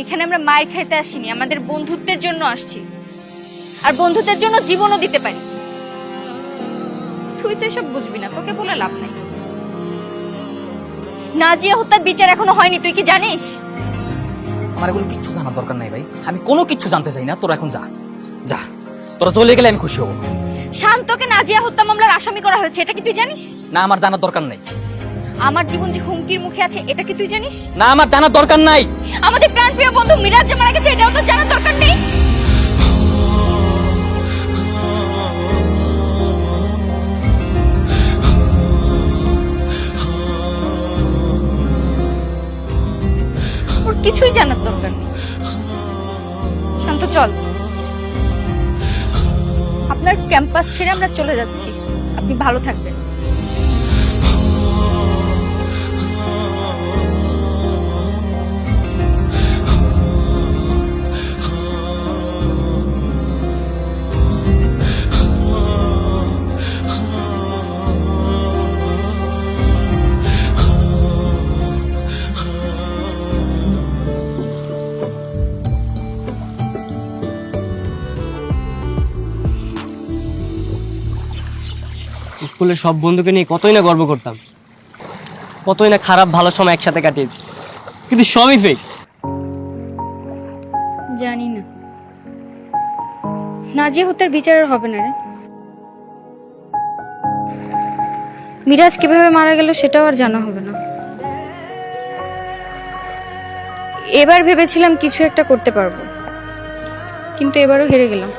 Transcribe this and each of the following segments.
এখানে আমরা মায়ের খাইতে আসিনি আমাদের বন্ধুত্বের জন্য আসছি। আর বন্ধুত্বের জন্য জীবনও দিতে পারি। তুই তো এসব বুঝবি না তোকে বলে লাভ নাই। নাজিয়া হত্যার বিচার এখনও হয়নি তুই কি জানিস? আমার এগুলো কিচ্ছু জানার দরকার নাই ভাই। আমি কোনো কিচ্ছু জানতে চাই না তোরা এখন যা। যা। তোরা চলে গেলে আমি খুশি হব। শান্তকে নাজিয়া হত্যা মামলার আসামি করা হয়েছে এটা কি তুই জানিস? না আমার জানার দরকার নাই। আমার জীবন যে হুমকির মুখে আছে এটা কি তুই জানিস? না আমার জানার দরকার নাই। আমাদের প্রাণপ্রিয় বন্ধু মিরাজ যে মারা গেছে এটাও তো জানার দরকার নেই? ওর কিছুই জানার দরকার নেই। শান্ত চল। আপনার ক্যাম্পাস ছেড়ে আমরা চলে যাচ্ছি। আপনি ভালো থাকবেন। স্কুলের সব বন্ধুকে নিয়ে কতই না গর্ব করতাম। কতই না খারাপ ভালো সময় একসাথে কাটিয়েছি। কিন্তু সবই ফেক জানি না। নাজিয়া হত্যার বিচার আর হবে না রে। মিরাজ কীভাবে মারা গেল সেটাও আর জানা হবে না। এবার ভেবেছিলাম কিছু একটা করতে পারব। কিন্তু এবারও হেরে গেলাম।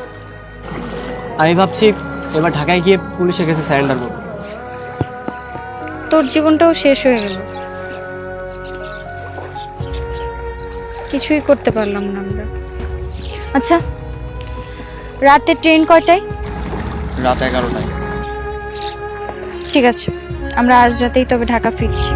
আমি ভাবছি এবার ঢাকায় গিয়ে পুলিশের কাছে স্যারেন্ডার করব। তোর জীবনটাও শেষ হয়ে গেল। কিছুই করতে পারলাম না আমরা। আচ্ছা রাতে ট্রেন কয়টায়? রাত এগারোটায়। ঠিক আছে আমরা আজ রাতেই তবে ঢাকা ফিরছি।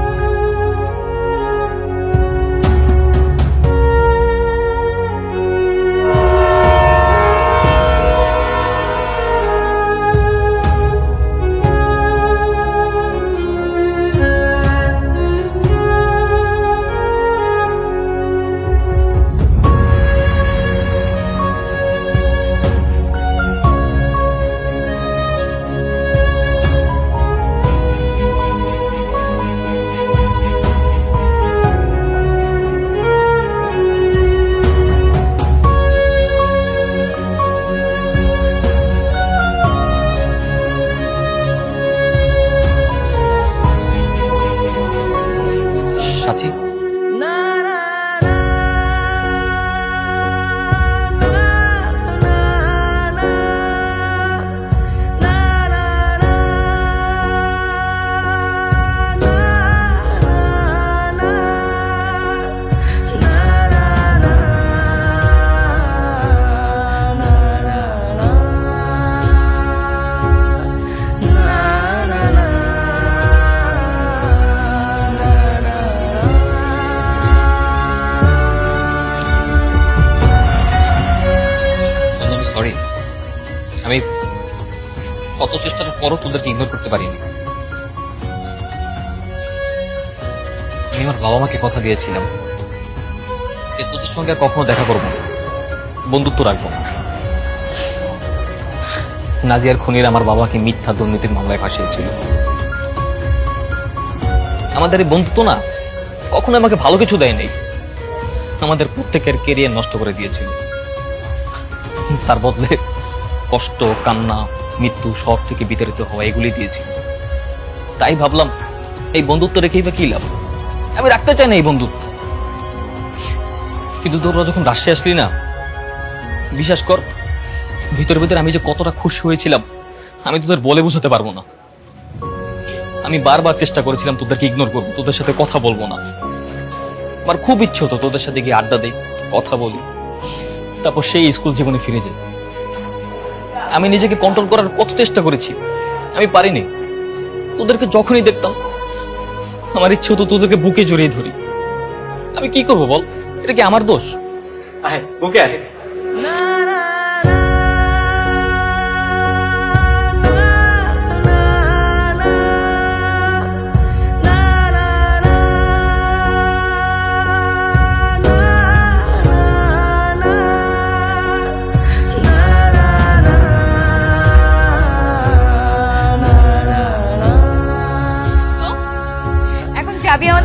আমি শত চেষ্টার পরও তোদেরকে ইগনোর করতে পারিনি। আমি আমার বাবা মাকে কথা দিয়েছিলাম যে তোদের সঙ্গে আর কখনো দেখা করব না, বন্ধুত্ব রাখব না। নাজিয়ার খুনির আমার বাবাকে মিথ্যা দুর্নীতির মামলায় ফাঁসিয়েছিল। আমাদের এই বন্ধুত্ব না কখনো আমাকে ভালো কিছু দেয় দেয়নি। আমাদের প্রত্যেকের কেরিয়ার নষ্ট করে দিয়েছিল। তার বদলে কষ্ট, কান্না, মৃত্যু শহর থেকে বিতাড়িত হওয়া এগুলি দিয়েছিল। তাই ভাবলাম, এই বন্ধুত্ব রেখেই বা কি লাভ? আমি রাখতে চাই না এই বন্ধুত্ব। কিন্তু তোরা যখন রাশিয়া আসলি না, বিশ্বাস কর, ভিতরে ভিতরে আমি যে কতটা খুশি হয়েছিলাম, আমি তোদের বলে বোঝাতে পারব না। আমি বারবার চেষ্টা করেছিলাম তোদেরকে ইগনোর করব, তোদের সাথে কথা বলব না। আমার খুব ইচ্ছে হতো তোদের সাথে গিয়ে আড্ডা দেই, কথা বলি, তারপর সেই স্কুল জীবনে ফিরে যাই। আমি নিজেকে কন্ট্রোল করার কত চেষ্টা করেছি। আমি পারিনি। তোদেরকে যখনই দেখতাম, আমার ইচ্ছে হতো তোদেরকে বুকে জড়িয়ে ধরি। আমি কি করব বল? এটা কি আমার দোষ? বুকে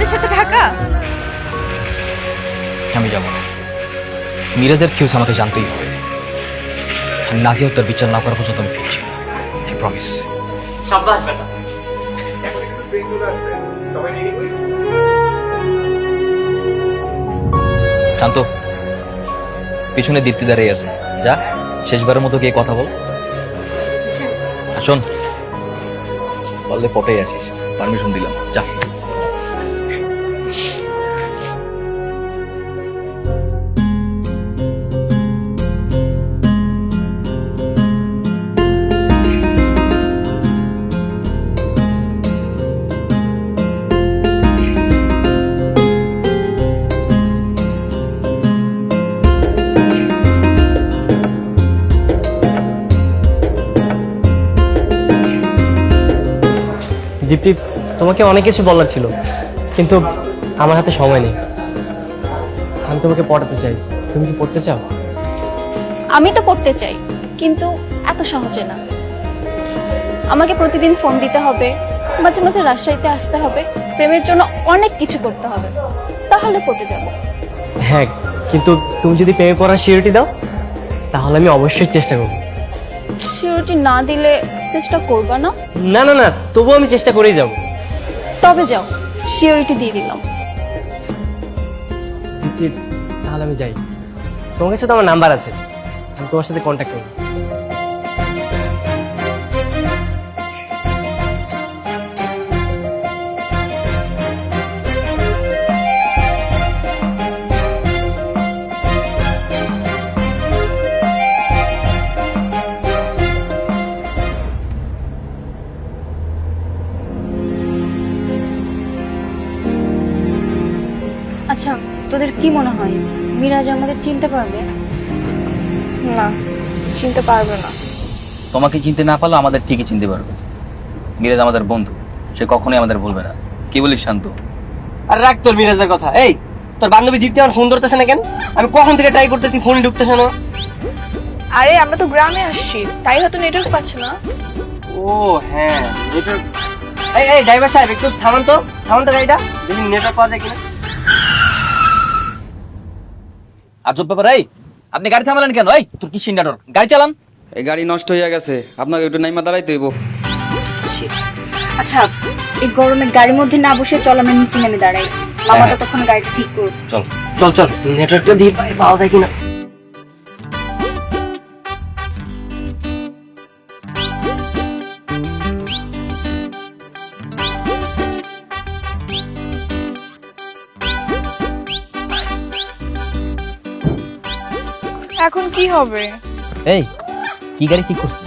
আমাদের সাথে ঢাকা? আমি যাব না। মিরাজের কি হয়েছে আমাকে জানতেই হবে। আর নাজিয়া তার বিচার না করা পর্যন্ত আমি ফিরছি আই প্রমিস সাব্বাস বেটা। শান্ত। পিছনে দীপ্তি দাঁড়িয়ে আছে। যা শেষবারের মতো গিয়ে কথা বল। আর শোন। বললে পটেই আসিস। পারমিশন দিলাম। যা। দীপ্তি তোমাকে অনেক কিছু বলার ছিল কিন্তু আমার হাতে সময় নেই। আমি তোমাকে পড়াতে চাই। তুমি কি পড়তে চাও? আমি তো পড়তে চাই কিন্তু এত সহজে না। আমাকে প্রতিদিন ফোন দিতে হবে মাঝে মাঝে রাজশাহীতে আসতে হবে প্রেমের জন্য অনেক কিছু করতে হবে তাহলে পড়তে যাব। হ্যাঁ কিন্তু তুমি যদি প্রেমে পড়ার সিউরিটি দাও তাহলে আমি অবশ্যই চেষ্টা করব। সিওরিটি না দিলে চেষ্টা করবা না? না না না তবুও আমি চেষ্টা করেই যাব। তবে যাও সিউরিটি দিয়ে দিলাম। তাহলে আমি যাই। তোমার কাছে তো আমার নাম্বার আছে। আমি তোমার সাথে কন্ট্যাক্ট করব। আচ্ছা তোদের কি মনে হয়? মিরাজ আমাদের চিনতে পারবে? না চিনতে পারবে না। তোমাকে চিনতে না পারলে আমাদের ঠিকই চিনতে পারবে। মিরাজ আমাদের বন্ধু সে কখনোই আমাদের বলবে না। কি বলিস শান্ত? আর রাখ তোর মিরাজের কথা। এই তোর বান্ধবী দীপ্তি আমার ফোন ধরতেছে না কেন? আমি কখন থেকে ট্রাই করতেছি ফোন ঢুকতেছে না। আরে আমরা তো গ্রামে আসছি। তাই হয়তো নেটওয়ার্ক পাচ্ছে না। ও হ্যাঁ নেটওয়ার্ক এই এই ড্রাইভার সাহেব একটু থামান তো থামান তো গাড়িটা। দেখি নেটওয়ার্ক পাওয়া যায় কিনা। আজব ব্যাপার এই। আপনি গাড়ি থামালেন কেন? এই তোর কি সিন্ডাডর গাড়ি চালান। এই গাড়ি নষ্ট হয়ে গেছে। আপনাকে একটু নাইমা দাঁড়াইতে হইব। আচ্ছা এই গরমে গাড়ির মধ্যে না বসে চল আমি নিচে নেমে দাঁড়াই। মামা তো তখন গাড়ি ঠিক করবে চল চল চল। নেটওয়ার্কটা দিয়ে পাওয়া যায় কিনা? এখন কি হবে? এই কি গাড়ি ঠিক করছিস?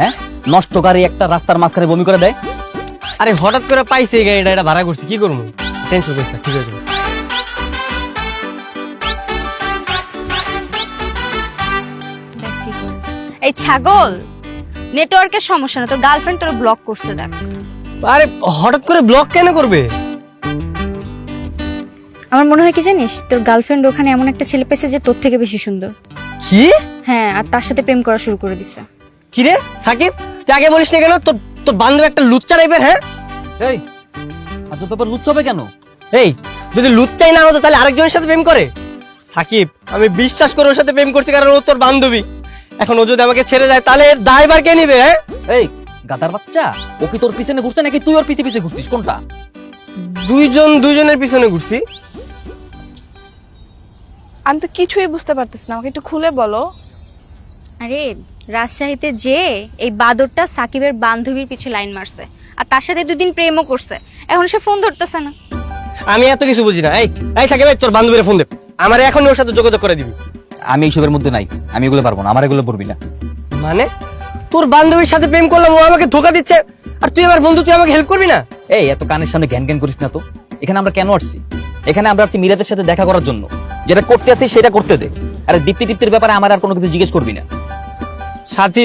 হ্যাঁ? নষ্ট গাড়ি একটা রাস্তার মাঝখানে বমি করে দেয়? আরে হঠাৎ করে পাইছি এই গাড়িটা এটা ভাড়া করছি কি করব? টেনশন করিস না ঠিক আছে কি। এই ছাগল নেটওয়ার্কের সমস্যা না তোর গার্লফ্রেন্ড তোর ব্লক করছে দেখ। আরে হঠাৎ করে ব্লক কেন করবে? আমার মনে হয় কি জানিস তোর গার্লফ্রেন্ড ওখানে এমন একটা ছেলে পেয়েছে যে তোর থেকে বেশি সুন্দর। কি? হ্যাঁ আর তার সাথে প্রেম করা শুরু করে দিছে। কি রে সাকিব তুই আগে বলিস না কেন তোর তোর বান্ধব একটা লুচ্চা টাইপের হ্যাঁ? এই আজব ব্যাপার লুচ্ছ হবে কেন? এই যদি লুচ্চাই না হতো তাহলে আরেকজনের সাথে প্রেম করে? সাকিব আমি বিশ্বাস করে ওর সাথে প্রেম করছি কারণ ও তোর বান্ধবী। এখন ও যদি আমাকে ছেড়ে যায় তাহলে এর দায়বার কে নিবে হ্যাঁ? এই গাদার বাচ্চা ও কি তোর পিছনে ঘুরছে নাকি তুই ওর পিছে পিছে ঘুরছিস? কোনটা? দুইজন দুইজনের পিছনে ঘুরছি। আমি তো কিছুই বুঝতে পারতেছি না আমাকে একটু খুলে বলো। আরে রাজশাহীতে যে এই বাদরটা সাকিবের বান্ধবীর পিছে লাইন মারছে আর তার সাথে দুদিন প্রেমও করছে এখন সে ফোন ধরতেছে না। আমি এত কিছু বুঝি না এই এই সাকিব তোর বান্ধবীর ফোন দে। আমার এখন ওর সাথে যোগাযোগ করে দিবি। আমি এইসবের মধ্যে নাই আমি এগুলো পারব না আমার এগুলো পড়বি না। মানে? তোর বান্ধবীর সাথে প্রেম করলাম ও আমাকে ধোকা দিচ্ছে আর তুই আমার বন্ধু তুই আমাকে হেল্প করবি না? এই এত কানের সামনে জ্ঞান জ্ঞান করিস না তো। এখানে আমরা কেন আসছি? এখানে আমরা আসছি মিরাদের সাথে দেখা করার জন্য। যেটা করতে আছি সেটা করতে দে। আরে দীপ্তি দীপ্তির ব্যাপারে আমার আর কোনো কিছু জিজ্ঞেস করবি না। সাথী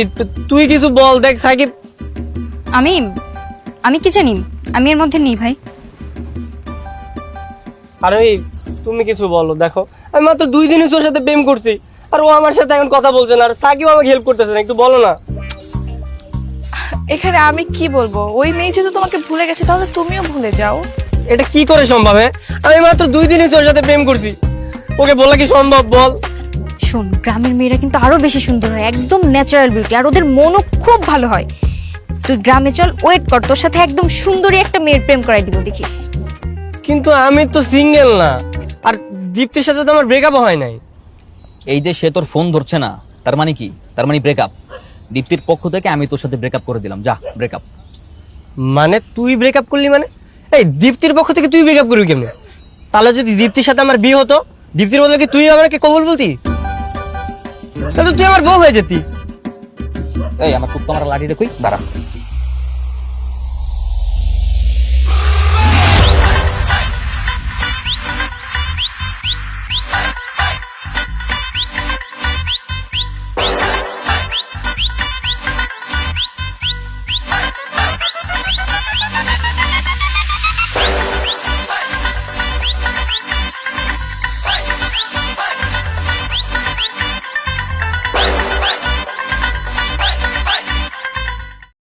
তুই কিছু বল দেখ সাকিব। আমি আমি কি জানি? আমি এর মধ্যে নেই ভাই। আরে এই, তুমি কিছু বলো দেখো। আমি মাত্র দুই দিনই তোর সাথে প্রেম করছি আর ও আমার সাথে এখন কথা বলছে না আর সাকিব আমাকে হেল্প করতেছে না একটু বলো না। এখানে আমি কি বলব? ওই মেয়ে যেহেতু তোমাকে ভুলে গেছে তাহলে তুমিও ভুলে যাও। এটা কি করে সম্ভব হ্যাঁ? আমি মাত্র দুই দিনই তোর সাথে প্রেম করছি। ওকে বলা কি সম্ভব বল? শোন গ্রামের মেয়েরা কিন্তু আরও বেশি সুন্দর হয় একদম ন্যাচারাল বিউটি আর ওদের মনও খুব ভালো হয়। তুই গ্রামে চল ওয়েট কর তোর সাথে একদম সুন্দরী একটা মেয়ের প্রেম করাই দিব দেখিস। কিন্তু আমি তো সিঙ্গেল না আর দীপ্তির সাথে তো আমার ব্রেকআপ হয় নাই। এই যে সে তোর ফোন ধরছে না তার মানে কি? তার মানে ব্রেকআপ দীপ্তির পক্ষ থেকে আমি তোর সাথে ব্রেকআপ করে দিলাম যা ব্রেকআপ মানে তুই ব্রেকআপ করলি মানে? এই দীপ্তির পক্ষ থেকে তুই ব্রেকআপ করবি কেমনে? তাহলে যদি দীপ্তির সাথে আমার বিয়ে হতো দীপ্তির বদলে কি তুই আমাকে কবুল বলতি? তাহলে তুই আমার বউ হয়ে যেতি। এই, আমার খুব তোমার লাঠিটা কই? দাঁড়া।